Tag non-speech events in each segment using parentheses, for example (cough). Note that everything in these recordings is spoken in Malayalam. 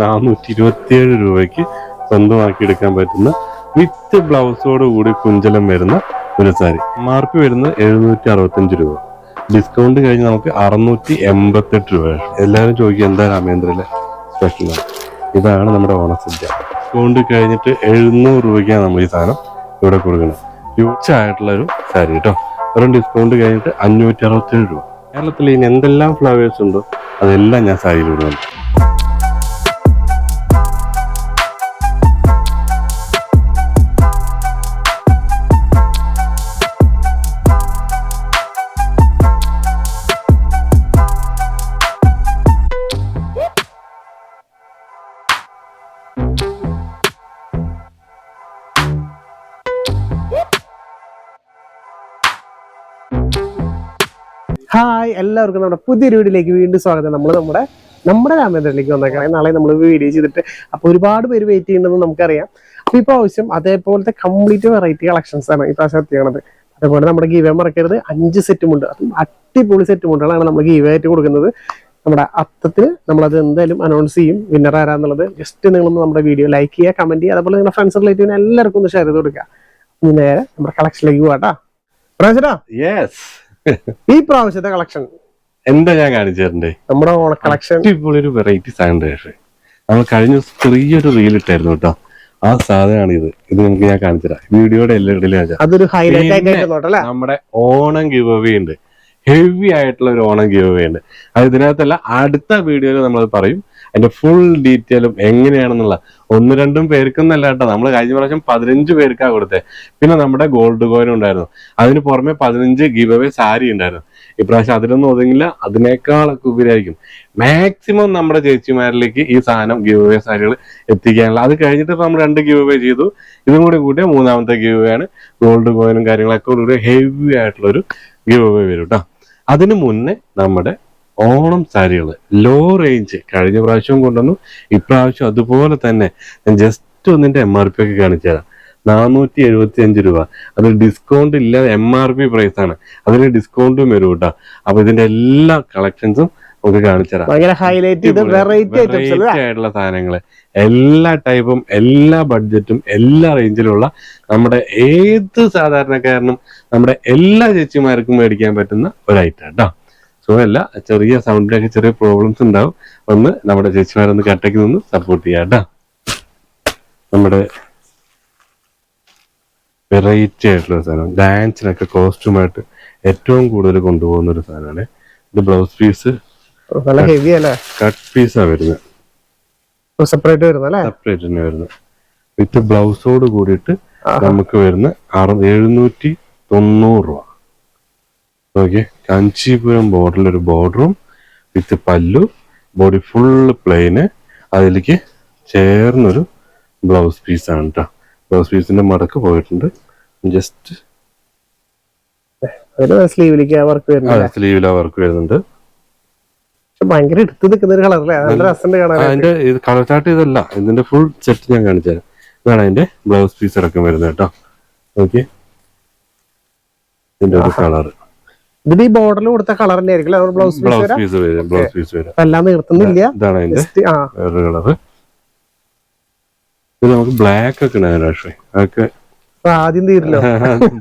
നാനൂറ്റി ഇരുപത്തിയേഴ് രൂപയ്ക്ക് സ്വന്തമാക്കി എടുക്കാൻ പറ്റുന്ന വിത്ത് ബ്ലൗസോട് കൂടി കുഞ്ചലം വരുന്ന ഒരു സാരി. എം വരുന്ന എഴുന്നൂറ്റി അറുപത്തഞ്ച് രൂപ. ഡിസ്കൗണ്ട് കഴിഞ്ഞ് നമുക്ക് അറുന്നൂറ്റി എൺപത്തെട്ട് രൂപ. എല്ലാവരും ചോദിക്കും എന്താ രാമേന്ദ്രയിലെ സ്പെഷ്യൽ ഇതാണ് നമ്മുടെ ഓണസദ്യ. ഡിസ്കൗണ്ട് കഴിഞ്ഞിട്ട് എഴുന്നൂറ് രൂപയ്ക്കാണ് നമ്മൾ ഈ സാധനം ഇവിടെ കൊടുക്കുന്നത്. ഹ്യൂജ് ആയിട്ടുള്ള ഒരു സാരി കേട്ടോ. വെറും ഡിസ്കൗണ്ട് കഴിഞ്ഞിട്ട് അഞ്ഞൂറ്റി അറുപത്തേഴ് രൂപ. കേരളത്തിൽ ഇനി എന്തെല്ലാം ഫ്ലവേഴ്സ് ഉണ്ടോ? അതെല്ലാം ഞാൻ സാരിയിൽ ഇടുന്നുണ്ട് ഹായ് എല്ലാവർക്കും നമ്മുടെ പുതിയൊരു വീഡിയോയിലേക്ക് വീണ്ടും സ്വാഗതം. നമ്മൾ നമ്മുടെ നമ്മുടെ രാമേന്ദ്രനിലേക്ക് വന്നേക്കാം നാളെ നമ്മൾ വീഡിയോ ചെയ്തിട്ട് അപ്പൊ ഒരുപാട് പേര് വെയിറ്റ് ചെയ്യുന്നുണ്ടെന്ന് നമുക്കറിയാം. അപ്പൊ ഇപ്പൊ ആവശ്യം അതേപോലത്തെ കംപ്ലീറ്റ് വെറൈറ്റി കളക്ഷൻസ് ആണ് ഈ പ്രാവശ്യം എത്തിക്കണത് അതേപോലെ നമ്മുടെ ഗീവേ മറക്കരുത്. അഞ്ച് സെറ്റും ഉണ്ട്. അതും അടിപൊളി സെറ്റ് മുണ്ടുകളാണ് നമ്മൾ ഗീവേ ആയിട്ട് കൊടുക്കുന്നത്. നമ്മുടെ അത്തത്തിന് നമ്മളത് എന്തായാലും അനൗൺസ് ചെയ്യും വിന്നർ ആരാന്നുള്ളത്. ജസ്റ്റ് നിങ്ങളൊന്ന് നമ്മുടെ വീഡിയോ ലൈക്ക് ചെയ്യുക കമന്റ് ചെയ്യുക അതുപോലെ നിങ്ങളുടെ ഫ്രണ്ട്സ് റിലേറ്റീവിന് എല്ലാവർക്കും ഒന്ന് ഷെയർ ചെയ്ത് കൊടുക്കുക. ഇനി നേരെ നമ്മുടെ കളക്ഷനിലേക്ക് പോകാം യെസ് ഈ പ്രാവശ്യത്തെ കളക്ഷൻ എന്താ ഞാൻ കാണിച്ചു തരണ്ടേ? നമ്മുടെ ഓണ കളക്ഷൻ ഇപ്പോൾ ഒരു വെറൈറ്റി സാധനം പക്ഷേ നമ്മൾ കഴിഞ്ഞ ദിവസം ചെറിയൊരു റീൽ ഇട്ടായിരുന്നു കേട്ടോ. ആ സാധനമാണ് ഇത്. ഇത് നമുക്ക് ഞാൻ കാണിച്ചതാ വീഡിയോടെ വീഡിയോയുടെ എല്ലാ ഇടയിലും അതൊരു ഹൈലൈറ്റ് നമ്മുടെ ഓണം ഗിവ് അവേ ഉണ്ട്. ഹെവി ആയിട്ടുള്ള ഒരു ഓണം ഗിവ് അവേ ഉണ്ട്. അത് ഇതിനകത്തല്ല അടുത്ത വീഡിയോയിൽ നമ്മൾ പറയും. അതിന്റെ ഫുൾ ഡീറ്റെയിലും എങ്ങനെയാണെന്നുള്ള ഒന്ന് രണ്ടും പേർക്കൊന്നല്ല കേട്ടോ. നമ്മൾ കഴിഞ്ഞ പ്രാവശ്യം പതിനഞ്ച് പേർക്കാ കൊടുത്തേ. പിന്നെ നമ്മുടെ ഗോൾഡ് കോയിൻ ഉണ്ടായിരുന്നു. അതിന് പുറമെ പതിനഞ്ച് ഗീവ് അവേ സാരി ഉണ്ടായിരുന്നു. ഇപ്രാവശ്യം അതിലൊന്നും ഒതുങ്ങില്ല. അതിനേക്കാളൊക്കെ ഉപരിയായിരിക്കും. മാക്സിമം നമ്മുടെ ചേച്ചിമാരിലേക്ക് ഈ സാധനം ഗീവ് അവേ സാരികൾ എത്തിക്കാനുള്ള അത് കഴിഞ്ഞിട്ട് നമ്മൾ രണ്ട് ഗീവ് അവേ ചെയ്തു. ഇതും കൂടി കൂട്ടിയ മൂന്നാമത്തെ ഗീവ് അവേ ആണ് ഗോൾഡ് കോയിനും കാര്യങ്ങളൊക്കെ കൂടി ഹെവി ആയിട്ടുള്ള ഒരു ഗീവ് അവേ വരും കേട്ടോ അതിനു മുന്നേ നമ്മുടെ ഓണം സാരികൾ ലോ റേഞ്ച് കഴിഞ്ഞ പ്രാവശ്യവും കൊണ്ടുവന്നു ഇപ്രാവശ്യം അതുപോലെ തന്നെ ഞാൻ ജസ്റ്റ് ഒന്നിന്റെ എം ആർ പി ഒക്കെ കാണിച്ചു തരാം. നാനൂറ്റി എഴുപത്തി അഞ്ച് രൂപ. അതിൽ ഡിസ്കൗണ്ട് ഇല്ല എം ആർ പി പ്രൈസ് ആണ്. അതിന് ഡിസ്കൗണ്ടും വരും കേട്ടോ. അപ്പൊ ഇതിന്റെ എല്ലാ കളക്ഷൻസും നമുക്ക് കാണിച്ചു തരാം. വെറൈറ്റി ആയിട്ടുള്ള സാധനങ്ങൾ. എല്ലാ ടൈപ്പും എല്ലാ ബഡ്ജറ്റും എല്ലാ റേഞ്ചിലുള്ള നമ്മുടെ ഏത് സാധാരണക്കാരനും നമ്മുടെ എല്ലാ ചേച്ചിമാർക്കും മേടിക്കാൻ പറ്റുന്ന ഒരു ഐറ്റം കേട്ടോ. സോ അല്ല ചെറിയ സൗണ്ടിലൊക്കെ ചെറിയ പ്രോബ്ലംസ് ഉണ്ടാവും. ഒന്ന് നമ്മുടെ ചേച്ചിമാരൊന്ന് കട്ടയ്ക്ക് നിന്ന് സപ്പോർട്ട് ചെയ്യാം കേട്ടോ. നമ്മുടെ വെറൈറ്റി ആയിട്ടുള്ള സാധനം. ഡാൻസിനൊക്കെ കോസ്റ്റ്യൂമായിട്ട് ഏറ്റവും കൂടുതൽ കൊണ്ടുപോകുന്ന ഒരു സാധനമാണ്. ഇത് ബ്ലൗസ് പീസ് നല്ല ഹെവി അല്ലേ? കട്ട് പീസാണ് വരുന്നത്. സെപ്പറേറ്റ് വരുന്നത് അല്ലേ? സെപ്പറേറ്റ് തന്നെ വരുന്നത്. വിത്ത് ബ്ലൗസോട് കൂടിയിട്ട് നമുക്ക് വരുന്ന അറു എഴുന്നൂറ്റി തൊണ്ണൂറ് രൂപ. ഓക്കെ? കാഞ്ചീപുരം ബോർഡറിൽ ഒരു ബോർഡറും വിത്ത് പല്ലു ബോഡി ഫുൾ പ്ലെയിന് അതിലേക്ക് ചേർന്നൊരു ബ്ലൗസ് പീസാണ് കേട്ടോ ബ്ലൗസ് പീസിന്റെ മടക്ക് പോയിട്ടുണ്ട്. ജസ്റ്റ് സ്ലീവിലേക്ക് വർക്ക് വരുന്നത് സ്ലീവില വർക്ക് വരുന്നുണ്ട്. ഭയങ്കര എടുത്ത് നിൽക്കുന്ന ഒരു കളർ അല്ലേ നല്ല രസമുണ്ട് കാണാൻ അതിന്റെ ഇത് കളർ ചാർട്ട് ഇതല്ല. ഇതിന്റെ ഫുൾ സെറ്റ് ഞാൻ കാണിച്ചു തരാം. ഇതാണ് അതിന്റെ ബ്ലൗസ് പീസ് അടക്കം വരുന്നത് കേട്ടോ. ഓക്കെ ഇതിന്റെ ഒരു കളർ ഇതിന് ഈ ബോർഡറിൽ കൊടുത്ത കളർ തന്നെ ആയിരിക്കും ബ്ലൗസ് പീസ് ബ്ലൗസ് പീസ് വരും? എല്ലാം നിർത്തുന്നില്ല. ഇതാണ് വേറൊരു കളർ ഇത് നമുക്ക് ബ്ലാക്ക് ഒക്കെ (laughs) പക്ഷേ അതൊക്കെ ആദ്യം തീരല്ലോ.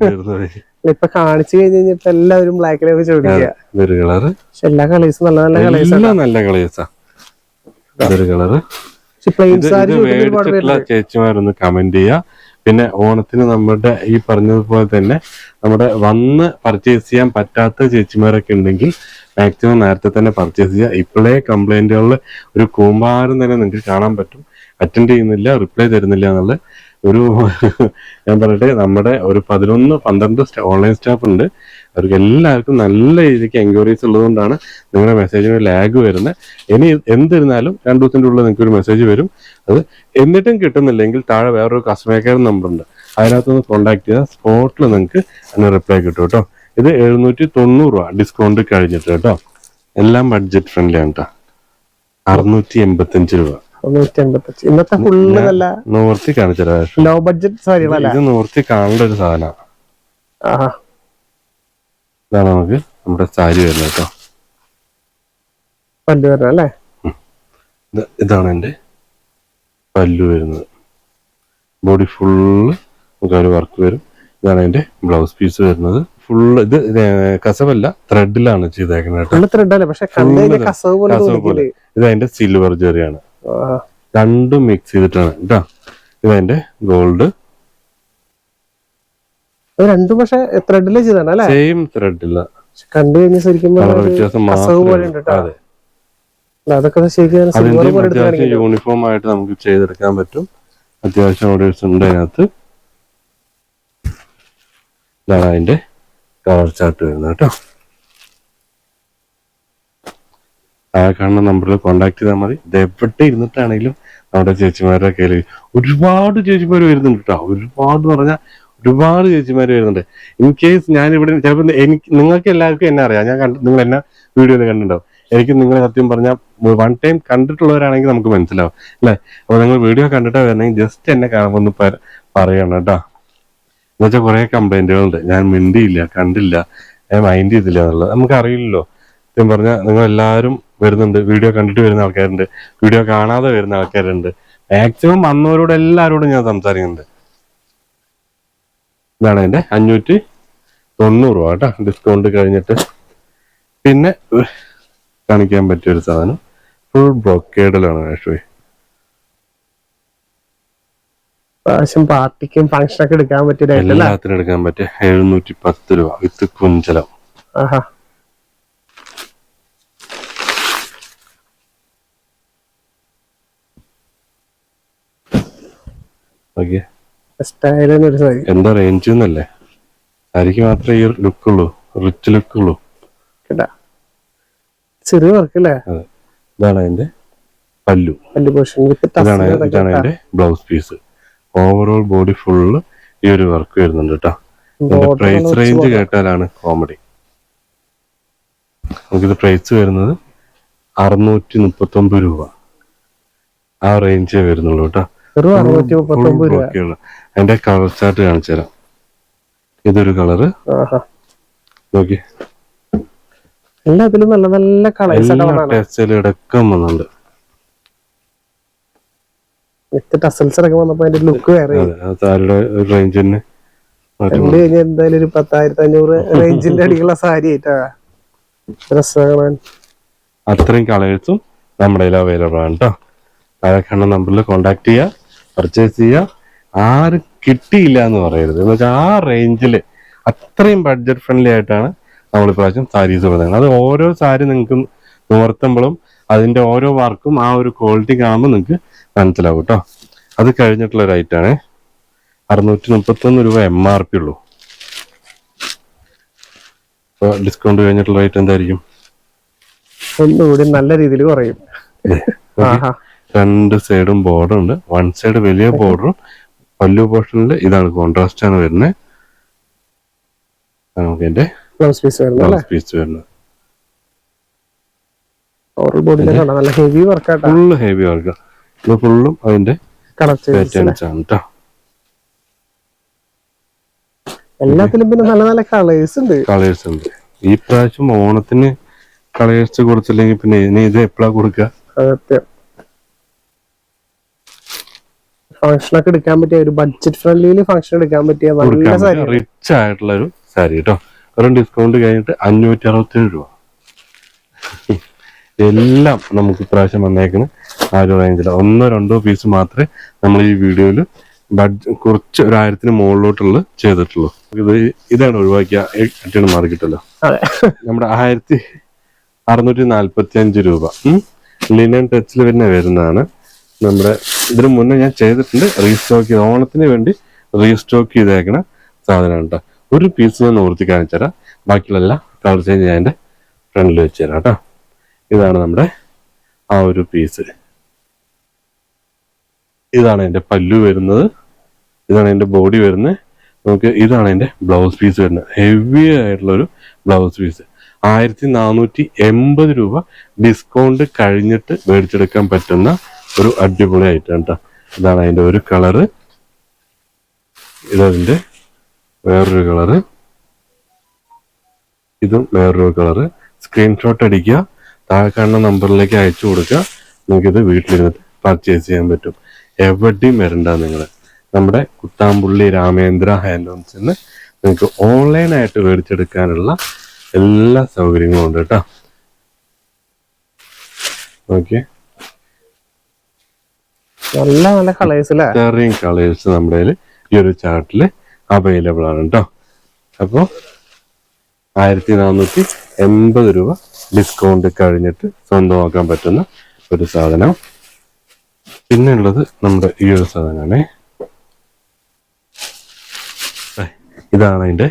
തീർന്നുപോയി. ഇപ്പൊ കാണിച്ചു കഴിഞ്ഞ് കഴിഞ്ഞാൽ ഇപ്പൊ എല്ലാവരും ബ്ലാക്കിലേക്ക് ചോദിക്കുക എല്ലാ കളേഴ്സും നല്ല നല്ല കളേഴ്സ് നല്ല കളേഴ്സാ കളറ് ചേച്ചിമാരൊന്ന് കമന്റ് ചെയ്യുക പിന്നെ ഓണത്തിന് നമ്മുടെ ഈ പറഞ്ഞതുപോലെ തന്നെ നമ്മുടെ വന്ന് പർച്ചേസ് ചെയ്യാൻ പറ്റാത്ത ചേച്ചിമാരൊക്കെ ഉണ്ടെങ്കിൽ മാക്സിമം നേരത്തെ തന്നെ പർച്ചേസ് ചെയ്യുക. ഇപ്പോഴേ കംപ്ലൈന്റുകളിൽ ഒരു കൂമ്പാരം തന്നെ നിങ്ങൾക്ക് കാണാൻ പറ്റും. അറ്റൻഡ് ചെയ്യുന്നില്ല റിപ്ലൈ തരുന്നില്ല എന്നുള്ള ഒരു ഞാൻ പറയട്ടെ നമ്മുടെ ഒരു പതിനൊന്ന് പന്ത്രണ്ട് ഓൺലൈൻ സ്റ്റാഫ് ഉണ്ട്. അവർക്ക് എല്ലാവർക്കും നല്ല രീതിക്ക് എൻക്വയറീസ് ഉള്ളതുകൊണ്ടാണ് നിങ്ങളുടെ മെസ്സേജിന് ലാഗ് വരുന്നത്. ഇനി എന്തിരുന്നാലും രണ്ടു ദിവസത്തിന്റെ ഉള്ളിൽ നിങ്ങൾക്ക് ഒരു മെസ്സേജ് വരും. അത് എന്നിട്ടും കിട്ടുന്നില്ലെങ്കിൽ താഴെ വേറൊരു കസ്റ്റമർ കെയർ നമ്പർ ഉണ്ട്. അതിനകത്തൊന്ന് കോൺടാക്ട് ചെയ്താൽ സ്പോട്ടിൽ നിങ്ങൾക്ക് അതിന് റിപ്ലൈ കിട്ടും കേട്ടോ. ഇത് എഴുന്നൂറ്റി തൊണ്ണൂറ് രൂപ ഡിസ്കൗണ്ട് കഴിഞ്ഞിട്ട് കേട്ടോ. എല്ലാം ബഡ്ജറ്റ് ഫ്രണ്ട്ലി ആണ് കേട്ടോ. അറുന്നൂറ്റി എൺപത്തഞ്ച് രൂപ. നൂറ്റി അമ്പത്തഞ്ച് ഇന്നത്തെ ഫുള്ള് നല്ല നൂർത്തി കാണിച്ചതാ ലോ ബഡ്ജറ്റ് സാരികളല്ലേ ഇത് നൂർത്തി കാണേണ്ട ഒരു സാധനമാണ് ഇതാണ് നമുക്ക് നമ്മുടെ സാരി വരുന്നത് കേട്ടോ. പല്ലു വരുന്നത് അല്ലേ? ഇതാണ് എന്റെ പല്ലു വരുന്നത്. ബോഡി ഫുള്ള് നമുക്കൊരു വർക്ക് വരും. ഇതാണ് അതിന്റെ ബ്ലൗസ് പീസ് വരുന്നത്. ഫുള്ള് ഇത് കസവല്ല ത്രെഡിലാണ് ചെയ്തേക്കുന്നത് കേട്ടോ. ഫുള്ള് ത്രെഡ് അല്ലേ? പക്ഷെ കസവ് പോലെ ഇത് അതിന്റെ സിൽവർ ജെറിയാണ് രണ്ടും മിക്സ് ചെയ്തിട്ടാണ് കേട്ടോ ഇത് അതിന്റെ ഗോൾഡ് രണ്ടും പക്ഷെ ത്രെഡിൽ ചെയ്താണ് അല്ലേ? സെയിം ത്രെഡില്ല കണ്ടു കഴിഞ്ഞാൽ ശരിക്കും അതൊക്കെ ശരിക്കും യൂണിഫോം ആയിട്ട് നമുക്ക് ചെയ്തെടുക്കാൻ പറ്റും. അത്യാവശ്യം ഓർഡേഴ്സ് ഉണ്ട് അതിനകത്ത്. ഇതാണ് അതിന്റെ കളർ ചാർട്ട് വരുന്നത് കേട്ടോ ആ കാണുന്ന നമ്പറിൽ കോണ്ടാക്ട് ചെയ്താൽ മതി. ഇത് എവിടെ ഇരുന്നിട്ടാണെങ്കിലും നമ്മുടെ ചേച്ചിമാരുടെ കയ്യിൽ ഒരുപാട് ചേച്ചിമാർ വരുന്നുണ്ട് കേട്ടോ ഒരുപാട് പറഞ്ഞാൽ ഒരുപാട് ചേച്ചിമാർ വരുന്നുണ്ട്. ഇൻ കേസ് ഞാൻ ഇവിടെ ചിലപ്പോൾ എനിക്ക് നിങ്ങൾക്ക് എല്ലാവർക്കും എന്നെ അറിയാം. ഞാൻ കണ്ട് നിങ്ങൾ എന്നെ വീഡിയോയിൽ കണ്ടിട്ടുണ്ടാവും. എനിക്ക് നിങ്ങളെ സത്യം പറഞ്ഞാൽ വൺ ടൈം കണ്ടിട്ടുള്ളവരാണെങ്കിൽ നമുക്ക് മനസ്സിലാവും. അല്ലേ? അപ്പോൾ നിങ്ങൾ വീഡിയോ കണ്ടിട്ട് വരണമെങ്കിൽ ജസ്റ്റ് എന്നെ കാണുമ്പോൾ ഒന്ന് പറയണം കേട്ടോ എന്നുവെച്ചാൽ കുറേ കംപ്ലൈന്റുകളുണ്ട് ഞാൻ മിണ്ടിയില്ല കണ്ടില്ല. മൈൻഡ് ചെയ്തില്ല എന്നുള്ളത്. നമുക്ക് അറിയില്ലല്ലോ സത്യം പറഞ്ഞാൽ നിങ്ങൾ എല്ലാവരും വരുന്നുണ്ട്. വീഡിയോ കണ്ടിട്ട് വരുന്ന ആൾക്കാരുണ്ട്. വീഡിയോ കാണാതെ വരുന്ന ആൾക്കാരുണ്ട്. മാക്സിമം വന്നവരോട് എല്ലാവരോടും ഞാൻ സംസാരിക്കുന്നുണ്ട്. ഇതാണ് എന്റെ അഞ്ഞൂറ്റി തൊണ്ണൂറ് രൂപ കേട്ടോ. ഡിസ്കൗണ്ട് കഴിഞ്ഞിട്ട്. പിന്നെ കാണിക്കാൻ പറ്റിയ ഒരു സാധനം. ഫുൾ ബ്രോക്കേഡിലാണ് ആക്ച്വലി പ്രാവശ്യം പാർട്ടിക്കും ഫങ്ഷനൊക്കെ എടുക്കാൻ പറ്റിയ എല്ലാത്തിനും എടുക്കാൻ പറ്റിയ എഴുന്നൂറ്റി പത്ത് രൂപ. വിത്ത് കുഞ്ചലം. ആഹാ. ഒരു എന്താ റേഞ്ച് എന്നല്ലേ സാരിക്ക് മാത്രമേ ഈ ലുക്ക് ഉള്ളൂ. റിച്ച് ലുക്ക് ഉള്ളൂ. കേട്ടാ. ചെറിയ വർക്ക് അല്ലേ? ഇതാണ് അതിന്റെ പല്ലു. പല്ലു പോർഷൻ ഇതാണ് ഇതാണ് അതിന്റെ blouse piece overall body full ഈ ഒരു വർക്ക് വരുന്നുണ്ട് കേട്ടോ. പ്രൈസ് റേഞ്ച് കേട്ടാലാണ് കോമഡി നമുക്കിത് പ്രൈസ് വരുന്നത് അറുന്നൂറ്റി മുപ്പത്തി ഒമ്പത് രൂപ. ആ റേഞ്ചേ വരുന്നുള്ളൂ കേട്ടോ. വെറും അറുന്നൂറ്റി മുപ്പത്തി രൂപ. അതിന്റെ കളർ ചാർട്ട് കാണിച്ചു തരാം ഇതൊരു കളറ്. നോക്കി. എല്ലാത്തിലും നല്ല നല്ല കളേഴ്സ് ഇടക്കം വന്നുണ്ട് വിത്ത് ടസൽസ് ഒക്കെ വന്നപ്പോ അതിന്റെ ലുക്ക് വേറെ റേഞ്ചിന് കണ്ടു കഴിഞ്ഞാൽ എന്തായാലും ഒരു പത്തായിരത്തി അഞ്ഞൂറ് റേഞ്ചിന്റെ (laughs) അടിക്കുള്ള സാരി ആയിട്ടാ. രസമാണ്. അത്രയും കളേഴ്സും നമ്മുടെ കയ്യിൽ അവൈലബിൾ ആണ് കേട്ടോ കാണുന്ന നമ്പറിൽ കോണ്ടാക്ട് ചെയ്യുക പർച്ചേസ് ചെയ്യുക ആരും കിട്ടിയില്ല എന്ന് പറയരുത്. എന്ന് വെച്ചാൽ ആ റേഞ്ചിൽ അത്രയും ബഡ്ജറ്റ് ഫ്രണ്ട്ലി ആയിട്ടാണ് നമ്മൾ ഇപ്രാവശ്യം സാരീസ് കൊടുക്കുന്നത് അത് ഓരോ സാരി നിങ്ങൾക്ക് നിവർത്തുമ്പോഴും അതിന്റെ ഓരോ വർക്കും ആ ഒരു ക്വാളിറ്റി കാണുമ്പോൾ നിങ്ങൾക്ക് മനസ്സിലാവും കേട്ടോ അത് കഴിഞ്ഞിട്ടുള്ള ഒരു ഐറ്റാണ് അറുന്നൂറ്റി മുപ്പത്തൊന്ന് രൂപ എം ആർ പി ഉള്ളൂ. ഡിസ്കൗണ്ട് കഴിഞ്ഞിട്ടുള്ള റേറ്റ് എന്തായിരിക്കും? ഒന്നുകൂടി നല്ല രീതിയിൽ കുറയും. രണ്ട് സൈഡും ബോർഡർ ഉണ്ട്. വൺ സൈഡ് വലിയ ബോർഡറും പല്ലു പോർഷനിൽ ഇതാണ് കോൺട്രാസ്റ്റ് ആണ് വരുന്നത് നമുക്ക് എന്റെ ബ്ലൗസ് പീസ് വരുന്നത് അല്ലേ? ബ്ലൗസ് പീസ് വരുന്നത്. ഓവറോൾ ബോഡിയിലൊക്കെ നല്ല ഹെവി ഫുള്ള് ഹെവി വർക്ക് ഇത് ഫുള്ളും അതിന്റെ കളർ ചേഞ്ചസ് പാറ്റേൺസ് ആണ് കേട്ടോ എല്ലാത്തിലും പിന്നെ നല്ല നല്ല കളേഴ്സ് ഉണ്ട്. കളേഴ്സ് ഉണ്ട്. ഈ പ്രാവശ്യം ഓണത്തിന് കളേഴ്സ് കൊടുത്തില്ലെങ്കിൽ പിന്നെ ഇനി ഇത് എപ്പോഴാ കൊടുക്കുക സത്യം ഫംഗ്ഷൻ ഒക്കെ എടുക്കാൻ പറ്റിയ ഒരു ബഡ്ജറ്റ് ഫ്രണ്ട്ലി ഫംഗ്ഷൻ എടുക്കാൻ പറ്റിയ നല്ല സാരി റിച്ച് ആയിട്ടുള്ള ഒരു സാരി കേട്ടോ വെറും ഡിസ്കൗണ്ട് കഴിഞ്ഞിട്ട് അഞ്ഞൂറ്റി അറുപത്തേഴ് രൂപ. (laughs) എല്ലാം നമുക്ക് ഇപ്രാവശ്യം വന്നേക്കുന്ന ആ ഒരു റേഞ്ചിൽ ഒന്നോ രണ്ടോ പീസ് മാത്രമേ നമ്മൾ ഈ വീഡിയോയിൽ ബഡ്ജ് കുറച്ച് ഒരു ആയിരത്തിന് മുകളിലോട്ടുള്ള ചെയ്തിട്ടുള്ളൂ. ഇത് ഇതാണ് ഒഴിവാക്കിയ കിട്ടല്ലോ അതെ. നമ്മുടെ ആയിരത്തി അറുന്നൂറ്റി നാൽപ്പത്തി അഞ്ച് രൂപ ലിനൻ ടച്ചിൽ തന്നെ വരുന്നതാണ്. നമ്മുടെ ഇതിനു മുന്നേ ഞാൻ ചെയ്തിട്ടുണ്ട് റീസ്റ്റോക്ക് ചെയ്ത് ഓണത്തിന് വേണ്ടി റീസ്റ്റോക്ക് ചെയ്തേക്കണ സാധനം കേട്ടോ ഒരു പീസ് ഞാൻ നിവർത്തി കാണിച്ചു ബാക്കിയുള്ള കളർ ചേഞ്ച് ഞാൻ എന്റെ ഫ്രണ്ടിൽ വെച്ച് തരാം കേട്ടോ ഇതാണ് നമ്മുടെ ആ ഒരു പീസ് ഇതാണ് എന്റെ പല്ലു വരുന്നത്. ഇതാണ് എന്റെ ബോഡി വരുന്നത്. നമുക്ക് ഇതാണ് എന്റെ ബ്ലൗസ് പീസ് വരുന്നത്. ഹെവി ആയിട്ടുള്ള ഒരു ബ്ലൗസ് പീസ് ആയിരത്തി നാനൂറ്റി എൺപത് രൂപ ഡിസ്കൗണ്ട് കഴിഞ്ഞിട്ട് മേടിച്ചെടുക്കാൻ പറ്റുന്ന ഒരു അടിപൊളി ഐറ്റം കേട്ടോ ഇതാണ് അതിന്റെ ഒരു കളറ്. ഇതതിന്റെ വേറൊരു കളറ്. ഇതും വേറൊരു കളറ്. സ്ക്രീൻഷോട്ട് അടിക്കുക. താഴെ കാണുന്ന നമ്പറിലേക്ക് അയച്ചു കൊടുക്കുക. നിങ്ങൾക്കിത് വീട്ടിലിരുന്നിട്ട് പർച്ചേസ് ചെയ്യാൻ പറ്റും. എവിടെയും വരണ്ട നിങ്ങൾ നമ്മുടെ കുത്താമ്പുള്ളി രാമേന്ദ്ര ഹാൻഡ്ലൂംസിൽ നിന്ന് നിങ്ങൾക്ക് ഓൺലൈനായിട്ട് മേടിച്ചെടുക്കാനുള്ള എല്ലാ സൗകര്യങ്ങളും ഉണ്ട് കേട്ടോ ഓക്കെ നല്ല നല്ല കളേഴ്സ് ഇത്രയും കളേഴ്സ് നമ്മുടെ ഈ ഒരു ചാർട്ടിൽ അവൈലബിൾ ആണ് കേട്ടോ അപ്പോൾ ആയിരത്തി നാനൂറ്റി എൺപത് രൂപ ഡിസ്കൗണ്ട് കഴിഞ്ഞിട്ട് സ്വന്തമാക്കാൻ പറ്റുന്ന ഒരു സാധനം. പിന്നെ ഉള്ളത് നമ്മുടെ ഈ ഒരു സാധനമാണ്. ഇതാണ് അതിന്റെ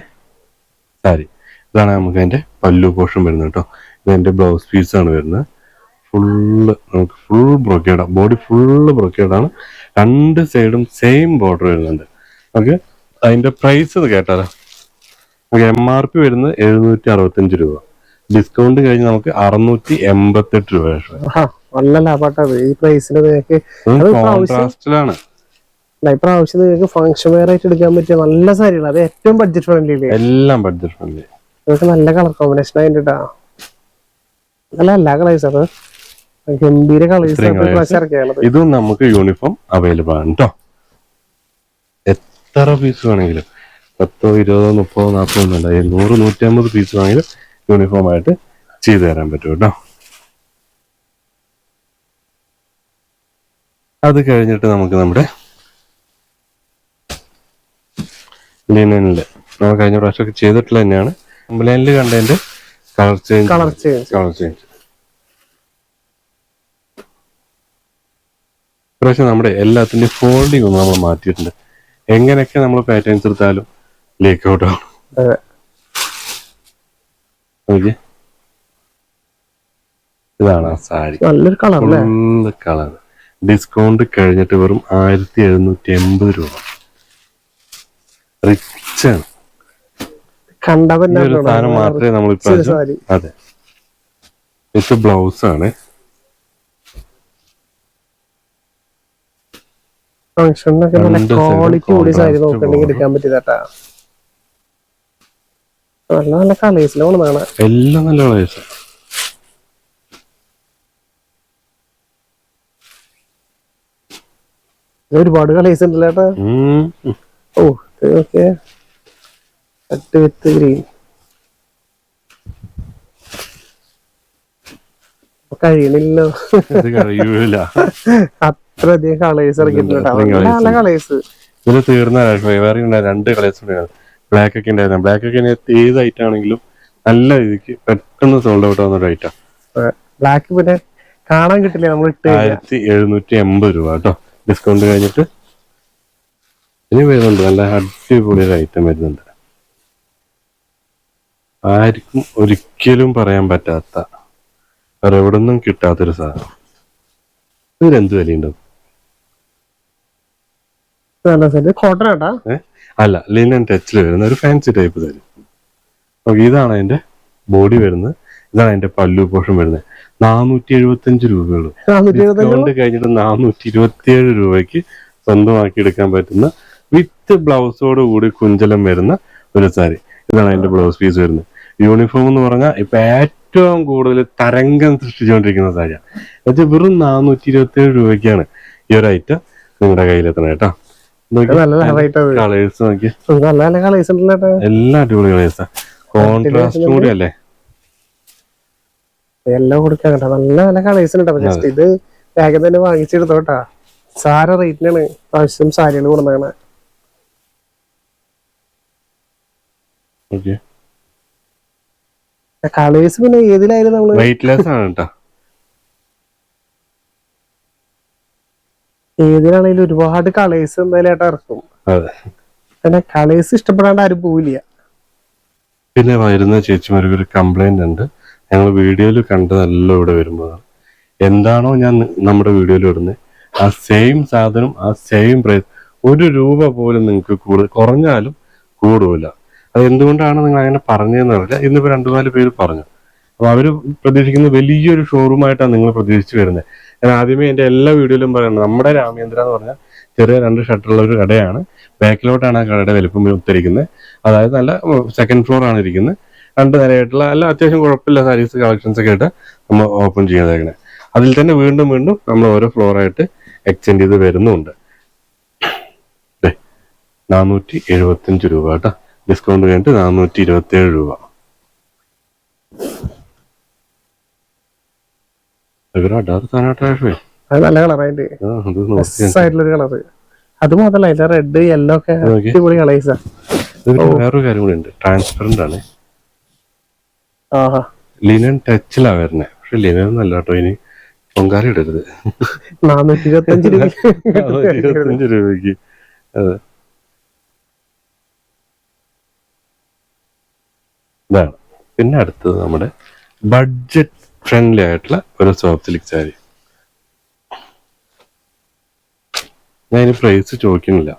സാരി. ഇതാണ് നമുക്ക് അതിന്റെ പല്ലു പോഷൻ വരുന്നത് കേട്ടോ ഇത് എന്റെ ബ്ലൗസ് പീസാണ് വരുന്നത്. ഫുള്ള് നമുക്ക് ഫുൾ ബ്രൊക്കേഡാണ് ബോഡി ഫുള്ള് ബ്രൊക്കേഡാണ് രണ്ട് സൈഡും സെയിം ബോർഡർ വരുന്നുണ്ട്. ഓക്കെ അതിന്റെ പ്രൈസ് ഇത് കേട്ടാലോ? നമുക്ക് എം ആർ പി വരുന്നത് എഴുന്നൂറ്റി അറുപത്തഞ്ച് രൂപ. ഡിസ്കൗണ്ട് കഴിഞ്ഞ് നമുക്ക് അറുന്നൂറ്റി എൺപത്തെട്ട് രൂപ നല്ല ലാഭാട്ടത് ഈ പ്രൈസിന് കോൺട്രാസ്റ്റിലാണ് അല്ല, ഈ പ്രാവശ്യം നിങ്ങൾക്ക് ഫംഗ്ഷൻ വെയർ ആയിട്ട് എടുക്കാൻ പറ്റിയ നല്ല സാരികളാണ് അത് ഏറ്റവും ബഡ്ജറ്റ് ഫ്രണ്ട്ലി എല്ലാം ബഡ്ജറ്റ് ഫ്രണ്ട്ലി നിങ്ങൾക്ക് നല്ല കളർ കോമ്പിനേഷൻ ആയിട്ടാ നല്ല എല്ലാ കളേഴ്സ് അത്. ഗംഭീര കളേഴ്സ് ഇതും നമുക്ക് യൂണിഫോം അവൈലബിൾ ആണ് കേട്ടോ എത്ര പീസ് വേണമെങ്കിലും. പത്തോ ഇരുപതോ മുപ്പതോ നാൽപ്പതോ ഒന്നും ഇല്ല നൂറ് അമ്പത് പീസ് വേണമെങ്കിലും യൂണിഫോം ആയിട്ട് ചെയ്തു തരാൻ പറ്റും കേട്ടോ അത് കഴിഞ്ഞിട്ട് നമുക്ക് നമ്മുടെ ലിനനിൽ നമ്മൾ കഴിഞ്ഞ പ്രാവശ്യമൊക്കെ ചെയ്തിട്ടുള്ള തന്നെയാണ്. ലൈനിൽ കണ്ടതിന്റെ colour change colour change colour change പ്രാവശ്യം നമ്മുടെ എല്ലാത്തിന്റെയും ഫോൾഡിങ് ഒന്ന് നമ്മൾ മാറ്റിയിട്ടുണ്ട്. എങ്ങനെയൊക്കെ നമ്മൾ പാറ്റേൺസ് എടുത്താലും ലീക്ക് ഔട്ട് ആവും. നോക്കി ഇതാണ്? ആ സാരി. നല്ലൊരു കളർ കളർ ഡിസ്കൗണ്ട് കഴിഞ്ഞിട്ട് വെറും ആയിരത്തി എഴുന്നൂറ്റി എൺപത് രൂപ റിച്ച് ആണ് സാധനം മാത്രമേ നമ്മൾ ഇപ്രാവശ്യം അതെ. വിത്ത് ബ്ലൗസ് ആണ്. ഫംഗ്ഷനൊക്കെ നല്ല ക്വാളിറ്റി കൂടി സാരി contrast എടുക്കാൻ പറ്റിയതാട്ടാ. നല്ല നല്ല കളേഴ്സിലാണ് കാണാൻ എല്ലാം നല്ല കളേഴ്സ് ഒരുപാട് കളേഴ്സ് ഉണ്ടല്ലോ ഏട്ടാ. Oh okay red with green കഴിയണില്ലോ കഴിയൂല. (laughs) കളേഴ്സ്. നല്ല. കളേഴ്സ് ഇതിൽ തീർന്ന വേറെ രണ്ട് കളേഴ്സ് ഉണ്ടായിരുന്നു ബ്ലാക്ക് ഒക്കെ ഉണ്ടായിരുന്നു. ബ്ലാക്ക് ഒക്കെ ഏത് ഐറ്റം ആണെങ്കിലും നല്ല രീതിക്ക് പെട്ടെന്ന് സോൾഡ് ഔട്ട് ആവുന്ന ഒരു ഐറ്റം ബ്ലാക്ക് പിന്നെ കാണാൻ കിട്ടില്ല. നമ്മൾ ആയിരത്തി എഴുന്നൂറ്റി എൺപത് രൂപ കേട്ടോ. ഡിസ്കൗണ്ട് കഴിഞ്ഞിട്ട്. ഇനി വരുന്നുണ്ട്. നല്ല അടിപൊളി ഒരു ഐറ്റം വരുന്നുണ്ട്. ആർക്കും ഒരിക്കലും പറയാൻ പറ്റാത്ത വേറെ എവിടെ നിന്നും കിട്ടാത്തൊരു സാധനം. ഇതിലെന്ത് വിലയുണ്ടാവും? കോട്ടൺ ആട്ടാ? അല്ല ലിനൻ ടച്ചിൽ വരുന്ന ഒരു ഫാൻസി ടൈപ്പ് തരും ഓക്കെ ഇതാണ് അതിന്റെ ബോഡി വരുന്നത്. ഇതാണ് അതിന്റെ പല്ലു പോഷൻ വരുന്നത്. നാനൂറ്റി എഴുപത്തി അഞ്ച് രൂപയുള്ളൂ ഡിസ്കൗണ്ട് കഴിഞ്ഞിട്ട് നാനൂറ്റി ഇരുപത്തി ഏഴ് രൂപയ്ക്ക് സ്വന്തമാക്കി എടുക്കാൻ പറ്റുന്ന വിത്ത് ബ്ലൗസോട് കൂടി കുഞ്ചലം വരുന്ന ഒരു സാരി. ഇതാണ് അതിന്റെ ബ്ലൗസ് പീസ് വരുന്നത്. യൂണിഫോം എന്ന് പറഞ്ഞാൽ ഇപ്പൊ ഏറ്റവും കൂടുതൽ തരംഗം സൃഷ്ടിച്ചുകൊണ്ടിരിക്കുന്ന സാരിയാണ് എന്നുവെച്ചാൽ വെറും നാനൂറ്റി ഇരുപത്തി ഏഴ് രൂപയ്ക്കാണ് ഈ ഒരു ഐറ്റം നിങ്ങളുടെ കയ്യിലെത്തണം കേട്ടോ. കളേഴ്സ് നോക്കി. നല്ല നല്ല കളേഴ്സ് ഉണ്ടല്ലോ ചേട്ടാ എല്ലാം അടിപൊളി കളേഴ്സാ കോൺട്രാസ്റ്റും കൂടി അല്ലേ എല്ലാം കൊടുക്കാൻ കേട്ടോ. നല്ല നല്ല കളേഴ്സ് ഉണ്ട് ജസ്റ്റ് ഇത് വേഗം തന്നെ വാങ്ങിച്ചെടുത്തോട്ടാ സാര റേറ്റിനാണ് പ്രാവശ്യം സാരികൾ കൊടുന്നേക്കണേ ഓക്കെ കളേഴ്സ് പിന്നെ ഏതിലായാലും നമ്മൾ വെയിറ്റ്ലെസ് ആണ് കേട്ടോ. ഏതിലാണെങ്കിലും ഒരുപാട് കളേഴ്സ് എന്തായാലും ഇറക്കും. പിന്നെ കളേഴ്സ് ഇഷ്ടപ്പെടാണ്ട് ആരും പോവില്ല. പിന്നെ വരുന്ന ചേച്ചിമാർക്ക് ഒരു കംപ്ലൈന്റ് ഉണ്ട്. ഞങ്ങൾ വീഡിയോയിൽ കണ്ടതല്ല ഇവിടെ വരുമ്പോഴാണ്. എന്താണോ ഞാൻ നമ്മുടെ വീഡിയോയിൽ ഇടുന്നത് ആ സെയിം സാധനം ആ സെയിം പ്രൈസ് ഒരു രൂപ പോലും നിങ്ങൾക്ക് കൂടുതൽ കുറഞ്ഞാലും കൂടുതല അത് എന്തുകൊണ്ടാണ് നിങ്ങൾ അങ്ങനെ പറഞ്ഞതെന്ന് അറിയില്ല ഇന്നിപ്പോ രണ്ടു നാല് പേര് പറഞ്ഞു. അപ്പൊ അവർ പ്രതീക്ഷിക്കുന്ന വലിയൊരു ഷോറൂമായിട്ടാണ് നിങ്ങൾ പ്രതീക്ഷിച്ച് വരുന്നത് ഞാൻ ആദ്യമേ എന്റെ എല്ലാ വീഡിയോയിലും പറയുന്നത് നമ്മുടെ രാമേന്ദ്ര എന്ന് പറഞ്ഞാൽ ചെറിയ രണ്ട് ഷട്ടറുള്ള ഒരു കടയാണ്. ബാക്കിലോട്ടാണ് ആ കടയുടെ വലിപ്പം ഉത്തരിക്കുന്നത്. അതായത് നല്ല സെക്കൻഡ് ഫ്ലോർ ആണ് ഇരിക്കുന്നത്. രണ്ട് നിലയായിട്ടുള്ള നല്ല അത്യാവശ്യം കുഴപ്പമില്ല സാരീസ് കളക്ഷൻസ് ഒക്കെ ആയിട്ട് നമ്മൾ ഓപ്പൺ ചെയ്തേക്കണേ. അതിൽ തന്നെ വീണ്ടും വീണ്ടും നമ്മൾ ഓരോ ഫ്ലോർ ആയിട്ട് എക്സ്റ്റെൻഡ് ചെയ്ത് വരുന്നുണ്ട്. നാനൂറ്റി എഴുപത്തഞ്ച് രൂപ കേട്ടോ. ഡിസ്കൗണ്ട് കഴിഞ്ഞിട്ട് നാനൂറ്റി ഇരുപത്തി ഏഴ് രൂപ. അത് നല്ല അത് കളറ്. മാത്രല്ല അതിന്റെ റെഡ് യെല്ലോ ഒക്കെ. അടിപൊളി കളേഴ്സാ വേറൊരു കാര്യം കൂടി ഉണ്ട്. ട്രാൻസ്പെറന്റ് ആണ്. ലിനൻ ടച്ചിലാ വരുന്നത് പക്ഷെ ലിനൻ നല്ല കേട്ടോ ഇനി പൊങ്കാല ഇടരുത്. നാനൂറ്റി ഇരുപത്തഞ്ച് (laughs) രൂപയ്ക്ക്. അതെ. ഇതാണ്. പിന്നെ അടുത്തത് നമ്മുടെ ബഡ്ജറ്റ് ഫ്രണ്ട്ലി ആയിട്ടുള്ള ഒരു സോഫ്റ്റ് സിൽക്ക് സാരി ഞാൻ ഇനി പ്രൈസ് ചോദിക്കുന്നില്ല.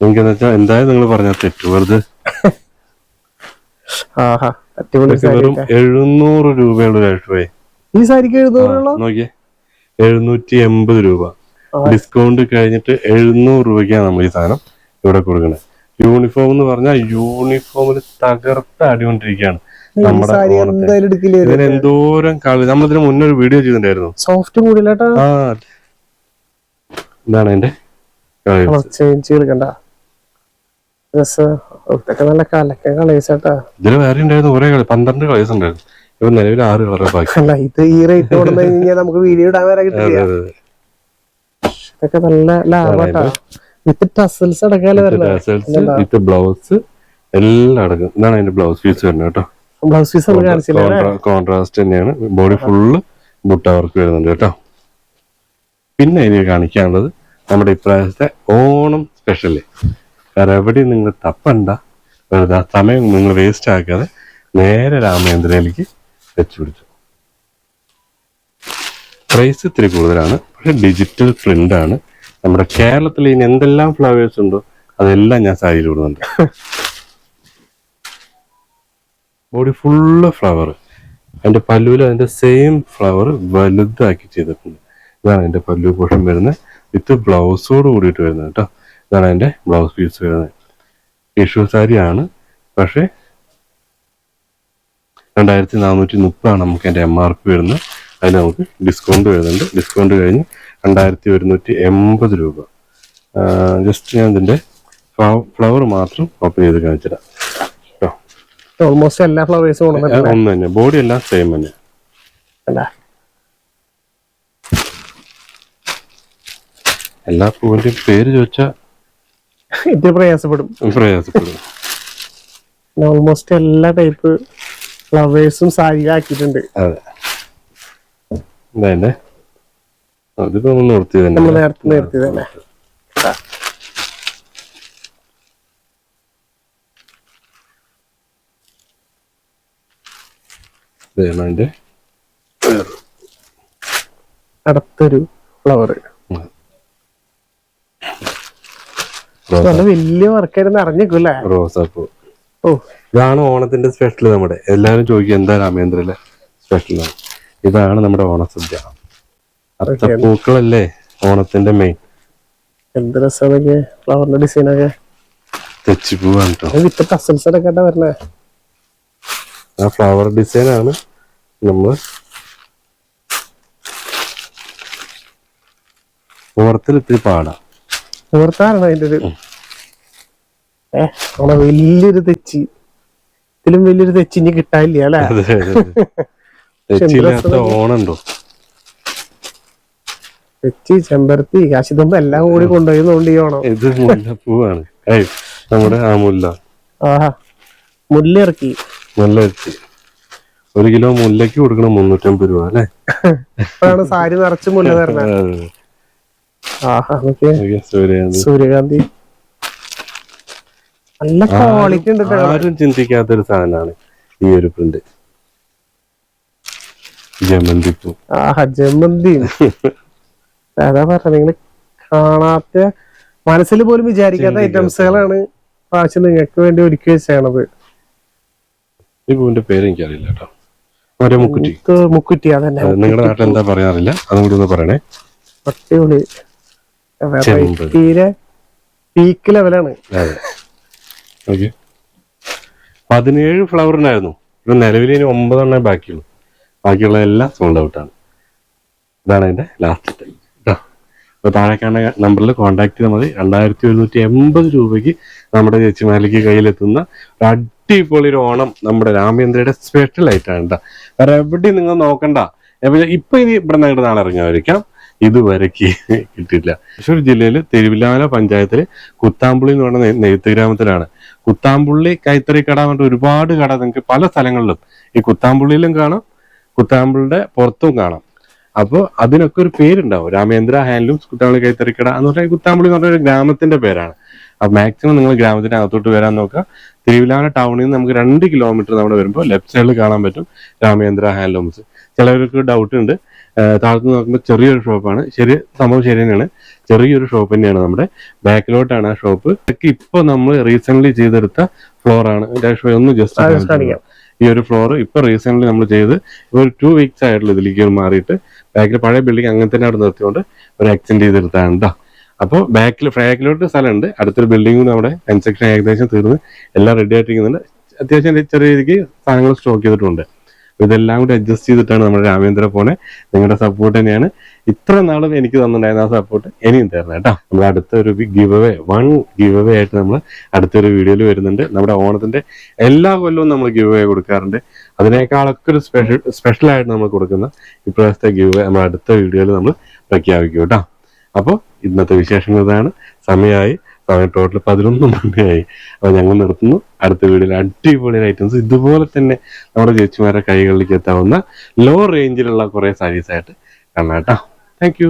നിങ്ങൾക്ക് എന്താ വെച്ചാൽ എന്തായാലും നിങ്ങൾ പറഞ്ഞാൽ തെറ്റു. വെറുതെ. വെറും എഴുന്നൂറ് രൂപയുള്ള ഒരു ഈ സാരിക്ക് നോക്കിയേ. എഴുന്നൂറ്റി എൺപത് രൂപ ഡിസ്കൗണ്ട് കഴിഞ്ഞിട്ട് എഴുന്നൂറ് രൂപയ്ക്കാണ് നമ്മൾ ഈ സാധനം ഇവിടെ കൊടുക്കുന്നത് യൂണിഫോം എന്ന് പറഞ്ഞാൽ യൂണിഫോമിൽ തകർത്ത് അടികൊണ്ടിരിക്കുകയാണ്. നമ്മുടെ എന്തോരം കളി. നമ്മളിതിന് മുന്നേ ഒരു വീഡിയോ ചെയ്തിട്ടുണ്ടായിരുന്നു. സോഫ്റ്റ് കൂടിയില്ലാട്ടാ ആ എന്താണ് എന്റെ നല്ല കലക്ക കളേഴ്സ് ഇതിൽ വേറെ ഉണ്ടായിരുന്നു കുറെ കളി. പന്ത്രണ്ട് കളേഴ്സ് ഉണ്ടായിരുന്നു. ഇപ്പൊ നിലവിൽ ആറ് കളർ ബാക്കി. അല്ല ഇത് ഈ റേറ്റ് കൊടുത്തു കഴിഞ്ഞാൽ നമുക്ക് വീഡിയോ ഇടാൻ വരെ കിട്ടില്ല. ഇതൊക്കെ നല്ല ലാഭാട്ടാ. വിത്ത് ടസൽസ് വിത്ത് ബ്ലൗസ് എല്ലാം അടക്കും. ഇതാണ് അതിന്റെ ബ്ലൗസ് പീസ് വരുന്നത് കേട്ടോ. ബ്ലൗസ് പീസ് കാണിച്ചില്ല കോൺട്രാസ്റ്റ് തന്നെയാണ്. ബോഡി ഫുള്ള് ബുട്ട വർക്ക് വരുന്നുണ്ട് കേട്ടോ. പിന്നെ ഇനി കാണിക്കാനുള്ളത് നമ്മുടെ ഇപ്രാവശ്യത്തെ ഓണം സ്പെഷ്യൽ കാരണം എവിടെയും നിങ്ങൾ തപ്പണ്ട. വെറുതെ സമയം നിങ്ങൾ വേസ്റ്റ് ആക്കാതെ നേരെ രാമേന്ദ്രയിലേക്ക് വെച്ചു പിടിച്ചു. പ്രൈസ് ഇത്തിരി കൂടുതലാണ്. പക്ഷെ ഡിജിറ്റൽ പ്രിന്റ് ആണ്. നമ്മുടെ കേരളത്തിൽ ഇനി എന്തെല്ലാം ഫ്ലവേഴ്സ് ഉണ്ടോ അതെല്ലാം ഞാൻ സാരിയിൽ ഇടുന്നുണ്ട്. (laughs) Body full flower. അതിന്റെ പല്ലുവിൽ അതിന്റെ സെയിം ഫ്ലവർ വലുതാക്കി ചെയ്തിട്ടുണ്ട്. ഇതാണ് അതിന്റെ പല്ലു പോഷൻ വരുന്നത്. വിത്ത് ബ്ലൗസോട് കൂടിയിട്ട് വരുന്നത് കേട്ടോ. ഇതാണ് അതിന്റെ ബ്ലൗസ് പീസ് വരുന്നത്. ടിഷ്യൂ സാരിയാണ്. പക്ഷേ രണ്ടായിരത്തി നാനൂറ്റി മുപ്പതാണ് നമുക്ക് എന്റെ എം ആർ പി വരുന്നത്. അതിന് നമുക്ക് ഡിസ്കൗണ്ട് വരുന്നുണ്ട്. ഡിസ്കൗണ്ട് കഴിഞ്ഞ് രണ്ടായിരത്തി ഒരുന്നൂറ്റി എൺപത് രൂപ ജസ്റ്റ് ഞാൻ ഇതിന്റെ ഫ്ലവർ മാത്രം ഓപ്പൺ ചെയ്ത് കാണിച്ചുതരാം. കേട്ടോ ഓൾമോസ്റ്റ് എല്ലാ ഫ്ലവേഴ്സും ഒന്ന് തന്നെ ബോഡി എല്ലാം സെയിം തന്നെ. എല്ലാ പൂവിന്റെയും പേര് ചോദിച്ചാ ഇത് പ്രയാസപ്പെടും. പ്രയാസപ്പെടും. ഓൾമോസ്റ്റ് എല്ലാ ടൈപ്പ് ഫ്ലവേഴ്സും സാരിയാക്കിയിട്ടുണ്ട് അതെ. അതെ അതിപ്പോ നിർത്തിയത് നമ്മൾ നേരത്തെ നിർത്തി തന്നെ ഇതാണ് അതിന്റെ അടുത്തൊരു ഫ്ലവർ നല്ല വലിയ വർക്കായിരുന്നു അറിഞ്ഞേക്കൂല്ലേ റോസാപ്പൂ. ഓ. ഇതാണ് ഓണത്തിന്റെ സ്പെഷ്യൽ നമ്മുടെ. എല്ലാവരും ചോദിക്കും എന്താ രാമേന്ദ്രയിലെ സ്പെഷ്യൽ ഇതാണ് നമ്മുടെ ഓണസദ്യ. പൂക്കളല്ലേ ഓണത്തിന്റെ മെയിൻ എന്ത് രസമൊക്കെ ഫ്ലവറിന്റെ ഡിസൈനൊക്കെ തെച്ചിപ്പൂവാണ് കേട്ടോ വിത്ത് ടസൽസ് ഒക്കെ ആയിട്ടാ വരണേ. ആ ഫ്ലവർ ഡിസൈൻ ആണ് നമ്മൾ ഓർത്തിൽ ഇത്തിരി പാടാം. ഓർത്താണോ അതിന്റെ ഒരു വലിയൊരു തെച്ചി. ഇതിലും വലിയൊരു തെച്ചി ഇനി കിട്ടാനില്ല അല്ലേ. തെച്ചില്ലാത്ത ഓണുണ്ടോ തെച്ചി ചെമ്പരത്തി കാശിതുമ്പ എല്ലാം കൂടി കൊണ്ടുപോയി ഈ ഓണം. ഇത് മുല്ലപ്പൂവാണ്. നമ്മുടെ ആ മുല്ല. ആഹാ മുല്ല ഇറക്കി. നല്ല തെച്ചി ഒരു കിലോ മുല്ലയ്ക്ക് കൊടുക്കണം മുന്നൂറ്റമ്പത് രൂപ അല്ലേ? ഇപ്പോഴാണ് സാരി നിറച്ച് മുല്ല സൂര്യകാന്തി. നല്ല ക്വാളിറ്റി ഉണ്ട് ആരും ആരും ചിന്തിക്കാത്തൊരു സാധനമാണ് ഈ ഒരു പ്രിന്റ് ജമന്തി ആഹാ ജമന്തി. അതാ പറഞ്ഞ നിങ്ങൾ കാണാത്ത മനസ്സിൽ പോലും വിചാരിക്കാത്ത ഐറ്റംസുകളാണ് പ്രാവശ്യം നിങ്ങൾക്ക് വേണ്ടി ഒരുക്കി വെച്ചാണത് ഈ പൂവിന്റെ പേര് എനിക്കറിയില്ല കേട്ടോ. മറ്റേ മുക്കുറ്റി. മുക്കുറ്റി അതന്നെ നിങ്ങളുടെ നാട്ടിൽ എന്താ പറയാറില്ല? അതും കൂടി ഒന്ന് പറയണേ. തീരെ പീക്ക് ലെവലാണ്. ഓക്കെ. പതിനേഴ് ഫ്ലവർ ഉണ്ടായിരുന്നു ഇപ്പൊ നിലവിൽ ഇനി ഒമ്പതെണ്ണേ ബാക്കിയുള്ളൂ. ബാക്കിയുള്ള എല്ലാം സോൾഡ് ഔട്ട് ആണ്. ഇതാണ് അതിന്റെ ലാസ്റ്റ് അപ്പൊ അപ്പോൾ താഴെ കാണുന്ന നമ്പറിൽ കോൺടാക്ട് ചെയ്താൽ മതി. രണ്ടായിരത്തി ഒരുന്നൂറ്റി എൺപത് രൂപയ്ക്ക് നമ്മുടെ ചേച്ചിമാരിലേക്ക് കയ്യിലെത്തുന്ന ഒരു അടിപൊളി ഒരു ഓണം നമ്മുടെ രാമചന്ദ്രയുടെ സ്പെഷ്യൽ ആയിട്ടാണ് വേറെ എവിടെയും നിങ്ങൾ നോക്കണ്ട. എവിടെ- ഇപ്പൊ ഇനി ഇവിടെ നിന്ന് നാളെ ഇറങ്ങുമായിരിക്കാം ഇതുവരയ്ക്ക് കിട്ടിയില്ല തൃശ്ശൂർ ജില്ലയിൽ തെരുവിലാല പഞ്ചായത്തിൽ കുത്താമ്പുള്ളി എന്ന് പറയുന്ന നെയ്ത്ത് ഗ്രാമത്തിലാണ്. കുത്താമ്പുള്ളി കൈത്തറി കട പറഞ്ഞിട്ട് ഒരുപാട് കട നിങ്ങൾക്ക് പല സ്ഥലങ്ങളിലും ഈ കുത്താമ്പുള്ളിയിലും കാണാം കുത്താമ്പുള്ളിയുടെ പുറത്തും കാണാം. അപ്പോൾ അതിനൊക്കെ ഒരു പേരുണ്ടാവും. രാമേന്ദ്ര ഹാൻഡ്ലൂംസ് കുത്താമ്പുള്ളി കൈത്തറി കട എന്ന് പറഞ്ഞാൽ കുത്താമ്പുള്ളി എന്ന് പറഞ്ഞ ഒരു ഗ്രാമത്തിന്റെ പേരാണ്. അപ്പൊ മാക്സിമം നിങ്ങൾ ഗ്രാമത്തിന്റെ അകത്തോട്ട് വരാൻ നോക്കുക. തിരുവിലാന ടൗണിൽ നിന്ന് നമുക്ക് രണ്ട് കിലോമീറ്റർ നമ്മുടെ വരുമ്പോൾ ലെഫ്റ്റ് സൈഡിൽ കാണാൻ പറ്റും രാമേന്ദ്ര ഹാൻഡ്ലൂംസ് ചിലവർക്ക് ഡൗട്ട് ഉണ്ട്. താഴത്ത് നോക്കുമ്പോൾ ചെറിയൊരു ഷോപ്പാണ് ശരി സംഭവം ശരി തന്നെയാണ്. ചെറിയൊരു ഷോപ്പ് തന്നെയാണ് നമ്മുടെ. ബാക്കിലോട്ടാണ് ആ ഷോപ്പ് ഇതൊക്കെ ഇപ്പൊ നമ്മൾ റീസെന്റ് ചെയ്തെടുത്ത ഫ്ലോർ ആണ്. ഒന്ന് ജസ്റ്റ്. ഈ ഒരു ഫ്ലോർ ഇപ്പൊ റീസെന്റ് നമ്മൾ ചെയ്ത് ഒരു ടു വീക്സ് ആയിട്ടുള്ള ഇതിലേക്ക് മാറിയിട്ട് ബാക്കിൽ പഴയ ബിൽഡിംഗ് അങ്ങനെ തന്നെ അവിടെ നിർത്തിക്കൊണ്ട് ഒരു എക്സ്റ്റെൻഡ് ചെയ്തെടുത്താണ് ട്ടോ. അപ്പോൾ ബാക്കിൽ ഫ്ലാക്കിലോട്ട് സ്ഥലമുണ്ട്. അടുത്തൊരു ബിൽഡിംഗ് നമ്മുടെ കൺസ്ട്രക്ഷൻ ഏകദേശം തീർന്ന്. എല്ലാം റെഡി ആയിട്ടിരിക്കുന്നുണ്ട്. അത്യാവശ്യം ചെറിയ രീതിക്ക് സാധനങ്ങൾ സ്റ്റോക്ക് ചെയ്തിട്ടുണ്ട്. ഇതെല്ലാം കൂടി അഡ്ജസ്റ്റ് ചെയ്തിട്ടാണ് നമ്മുടെ രാമേന്ദ്ര പോണെ നിങ്ങളുടെ സപ്പോർട്ട് തന്നെയാണ്. ഇത്ര നാളും എനിക്ക് തന്നിട്ടുണ്ടായിരുന്ന ആ സപ്പോർട്ട് ഇനിയും തരണം കേട്ടോ. നമ്മൾ അടുത്ത ഒരു give away one give away ആയിട്ട് നമ്മൾ അടുത്തൊരു വീഡിയോയിൽ വരുന്നുണ്ട്. നമ്മുടെ ഓണത്തിന്റെ എല്ലാ കൊല്ലവും നമ്മൾ ഗിവ് അവേ കൊടുക്കാറുണ്ട്. അതിനേക്കാളൊക്കെ ഒരു സ്പെഷ്യൽ സ്പെഷ്യലായിട്ട് നമ്മൾ കൊടുക്കുന്ന ഇപ്രാവശ്യത്തെ ഗിവ് അവേ നമ്മൾ അടുത്ത വീഡിയോയിൽ നമ്മൾ പ്രഖ്യാപിക്കും കേട്ടോ. അപ്പോൾ ഇന്നത്തെ വിശേഷങ്ങൾ ഇതാണ്. സമയമായി. സമയം ടോട്ടൽ പതിനൊന്ന് മണിയായി. അപ്പോൾ ഞങ്ങൾ നിർത്തുന്നു. അടുത്ത വീഡിയോയിൽ അടിപൊളി ഐറ്റംസ് ഇതുപോലെ തന്നെ നമ്മുടെ ചേച്ചിമാരുടെ കൈകളിലേക്ക് എത്താവുന്ന ലോ റേഞ്ചിലുള്ള കുറേ സാരീസ് ആയിട്ട് കാണാം കേട്ടോ. താങ്ക്